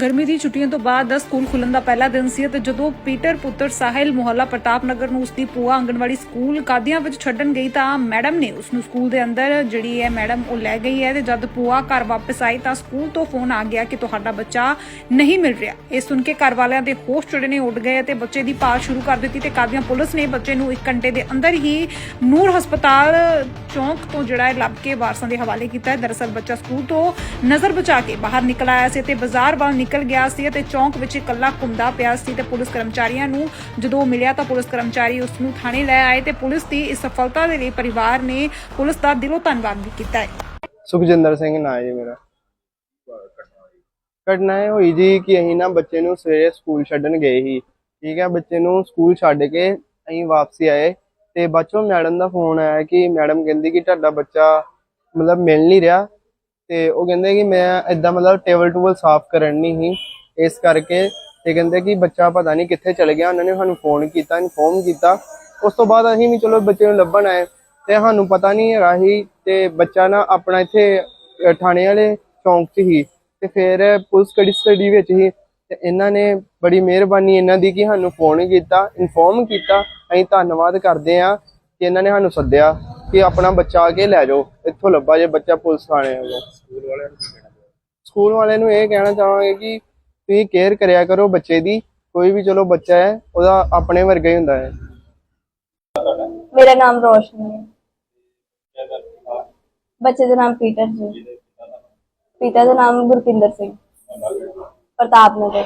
ਗਰਮੀ ਦੀ ਛੁੱਟੀਆਂ ਤੋਂ ਬਾਅਦ ਸਕੂਲ ਖੁੱਲਣ ਦਾ ਪਹਿਲਾ ਦਿਨ ਸੀ ਤੇ ਜਦੋਂ ਪੀਟਰ ਪੁੱਤਰ ਸਾਹਿਲ ਮੁਹੱਲਾ ਪ੍ਰਤਾਪ ਨਗਰ ਨੂੰ ਉਸਦੀ ਪੂਆ ਆਂਗਣਵਾੜੀ ਸਕੂਲ ਕਾਦੀਆਂ ਵਿੱਚ ਛੱਡਣ ਗਈ ਤਾਂ ਮੈਡਮ ਨੇ ਉਸ ਨੂੰ ਸਕੂਲ ਦੇ ਅੰਦਰ ਜਿਹੜੀ ਹੈ ਮੈਡਮ ਉਹ ਲੈ ਗਈ ਹੈ ਤੇ ਜਦ ਪੂਆ ਘਰ ਵਾਪਸ ਆਈ ਤਾਂ ਸਕੂਲ ਤੋਂ ਫੋਨ ਆ ਗਿਆ ਕਿ ਤੁਹਾਡਾ ਬੱਚਾ ਨਹੀਂ ਮਿਲ ਰਿਹਾ। ਇਹ ਸੁਣ ਕੇ ਘਰ ਵਾਲਿਆਂ ਦੇ ਹੋਸ਼ ਜਿਹੜੇ ਨੇ ਉੱਡ ਗਏ ਤੇ ਬੱਚੇ ਦੀ ਭਾਲ ਸ਼ੁਰੂ ਕਰ ਦਿੱਤੀ ਤੇ ਕਾਦੀਆਂ ਪੁਲਿਸ ਨੇ ਬੱਚੇ ਨੂੰ 1 ਘੰਟੇ ਦੇ ਅੰਦਰ ਹੀ ਨੂਰ ਹਸਪਤਾਲ ਚੌਂਕ ਤੋਂ ਜਿਹੜਾ ਹੈ ਲੱਭ ਕੇ ਵਾਰਸਾਂ ਦੇ ਹਵਾਲੇ ਕੀਤਾ ਹੈ। ਦਰਅਸਲ ਬੱਚਾ ਸਕੂਲ ਤੋਂ ਨਜ਼ਰ ਬਚਾ ਕੇ ਬਾਹਰ ਨਿਕਲ ਆਇਆ ਸੀ ਤੇ ਬਾਜ਼ਾਰ ਵੱਲ ਨਿਕਲ ਗਿਆ ਸੀ ਤੇ ਚੌਂਕ ਵਿੱਚ ਇਕੱਲਾ ਘੁੰਮਦਾ ਪਿਆ ਸੀ ਤੇ ਪੁਲਿਸ ਕਰਮਚਾਰੀਆਂ ਨੂੰ ਜਦੋਂ ਮਿਲਿਆ ਤਾਂ ਪੁਲਿਸ ਕਰਮਚਾਰੀ ਉਸ ਨੂੰ ਥਾਣੇ ਲੈ ਆਏ ਤੇ ਪੁਲਿਸ ਦੀ ਇਸ ਸਫਲਤਾ ਦੇ ਲਈ ਪਰਿਵਾਰ ਨੇ ਪੁਲਿਸ ਦਾ ਦਿਲੋਂ ਧੰਨਵਾਦ ਵੀ ਕੀਤਾ ਹੈ। ਸੁਖਜਿੰਦਰ ਸਿੰਘ ਨਾਂ ਹੈ ਜੀ ਮੇਰਾ। ਘਟਨਾ ਇਹ ਹੋਈ ਜੀ ਕਿ ਅਸੀਂ ਨਾ ਬੱਚੇ ਨੂੰ ਸਵੇਰੇ ਸਕੂਲ ਛੱਡਣ ਗਏ ਸੀ, ਠੀਕ ਹੈ? ਬੱਚੇ ਨੂੰ ਸਕੂਲ ਛੱਡ ਕੇ ਅਸੀਂ ਵਾਪਸੀ ਆਏ ਤੇ ਬਾਅਦੋਂ ਮੈਡਮ ਦਾ ਫੋਨ ਆਇਆ ਕਿ ਮੈਡਮ ਕਹਿੰਦੀ ਕਿ ਤੁਹਾਡਾ ਬੱਚਾ ਮਤਲਬ ਮਿਲ ਨਹੀਂ ਰਿਹਾ। ਤੇ ਉਹ ਕਹਿੰਦੇ ਕਿ ਮੈਂ ਇਦਾਂ ਮਤਲਬ ਟੇਬਲ ਟੂਬਲ ਸਾਫ਼ ਕਰਨ ਨਹੀਂ ਸੀ, ਇਸ ਕਰਕੇ ਤੇ ਕਹਿੰਦੇ ਕਿ ਬੱਚਾ ਪਤਾ ਨਹੀਂ ਕਿੱਥੇ ਚਲ ਗਿਆ, ਉਹਨਾਂ ਨੇ ਸਾਨੂੰ ਫੋਨ ਕੀਤਾ ਇਨਫੋਰਮ ਕੀਤਾ। ਉਸ ਤੋਂ ਬਾਅਦ ਅਸੀਂ ਵੀ ਚਲੋ ਬੱਚੇ ਨੂੰ ਲੱਭਣ ਆਏ ਤੇ ਸਾਨੂੰ ਪਤਾ ਨਹੀਂ ਹੈਗਾ ਸੀ ਤੇ ਬੱਚਾ ਨਾ ਆਪਣਾ ਇੱਥੇ ਥਾਣੇ ਵਾਲੇ ਚੌਂਕ 'ਚ ਹੀ ਤੇ ਫਿਰ ਪੁਲਿਸ ਕੜੀ ਸਟੱਡੀ ਵਿੱਚ ਹੀ ਤੇ ਇਹਨਾਂ ਨੇ ਬੜੀ ਮਿਹਰਬਾਨੀ ਇਹਨਾਂ ਦੀ ਕਿ ਸਾਨੂੰ ਫੋਨ ਕੀਤਾ ਇਨਫੋਰਮ ਕੀਤਾ। ਅਸੀਂ ਧੰਨਵਾਦ ਕਰਦੇ ਆ ਕਿ ਇਹਨਾਂ ਨੇ ਸਾਨੂੰ ਸੱਦਿਆ। ਕਿ ਆਪਣਾ ਬੱਚਾ ਆ ਕੇ ਲੈ ਜਾਓ ਇੱਥੋਂ ਲੱਭਾ ਜੇ ਬੱਚਾ ਪੁਲਿਸ ਥਾਣੇ ਵੱਲੋਂ ਸਕੂਲ ਵਾਲਿਆਂ ਨੂੰ ਸਕੂਲ ਵਾਲਿਆਂ ਨੂੰ ਇਹ ਕਹਿਣਾ ਚਾਹਾਂਗੇ ਕਿ ਤੁਸੀਂ ਕੇਅਰ ਕਰਿਆ ਕਰੋ ਬੱਚੇ ਦੀ ਕੋਈ ਵੀ ਚਲੋ ਬੱਚਾ ਹੈ ਉਹਦਾ ਆਪਣੇ ਵਰਗਾ ਹੀ ਹੁੰਦਾ ਹੈ। ਮੇਰਾ ਨਾਮ ਰੋਸ਼ਨੀ ਹੈ। ਬੱਚੇ ਦਾ ਨਾਮ ਪੀਟਰ ਜੀ। ਪਿਤਾ ਦਾ ਨਾਮ ਗੁਰਪਿੰਦਰ ਸਿੰਘ। ਪ੍ਰਤਾਪ ਨਗਰ।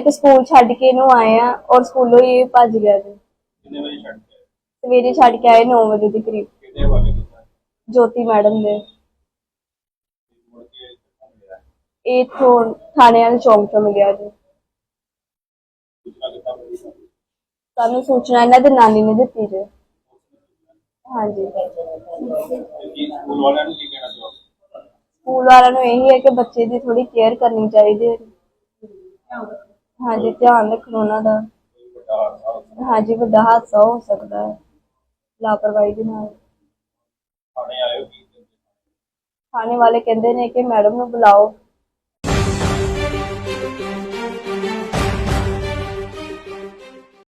ਕਿ ਸਕੂਲ ਛੱਡ ਕੇ ਇਹਨੂੰ ਆਏ ਆ ਔਰ ਸਕੂਲੋਂ ਹੀ ਭੱਜ ਗਿਆ ਜੀ। ਸਵੇਰੇ ਛੱਡ ਕੇ ਆਏ 9 ਵਜੇ ਦੇ ਕਰੀਬ। ਜੋਤੀ ਮੈਡਮ ਦੇ। ਇਹ ਤੋਂ ਥਾਣੇ ਵਾਲੇ ਚੌਂਕ ਤੋਂ ਮਿਲਿਆ ਜੀ। ਸਾਨੂੰ ਸੂਚਨਾ ਇਹਨਾਂ ਦੇ ਨਾਨੀ ਨੇ ਦਿੱਤੀ ਜੀ। ਹਾਂਜੀ। ਸਕੂਲ ਵਾਲਿਆਂ ਨੂੰ ਇਹੀ ਹੈ ਕਿ ਬੱਚੇ ਦੀ ਥੋੜੀ ਕੇਅਰ ਕਰਨੀ ਚਾਹੀਦੀ ਹੈ। ਹਾਂਜੀ ਧਿਆਨ ਰੱਖਣਾ ਉਹਨਾਂ ਦਾ। ਹਾਂਜੀ ਵੱਡਾ ਹਾਦਸਾ ਹੋ ਸਕਦਾ ਹੈ। ਲਾਪਰਵਾਹੀ ਦੇ ਨਾਲ। ਥਾਣੇ ਵਾਲੇ ਕਹਿੰਦੇ ਨੇ ਕਿ ਮੈਡਮ ਨੂੰ ਬੁਲਾਓ।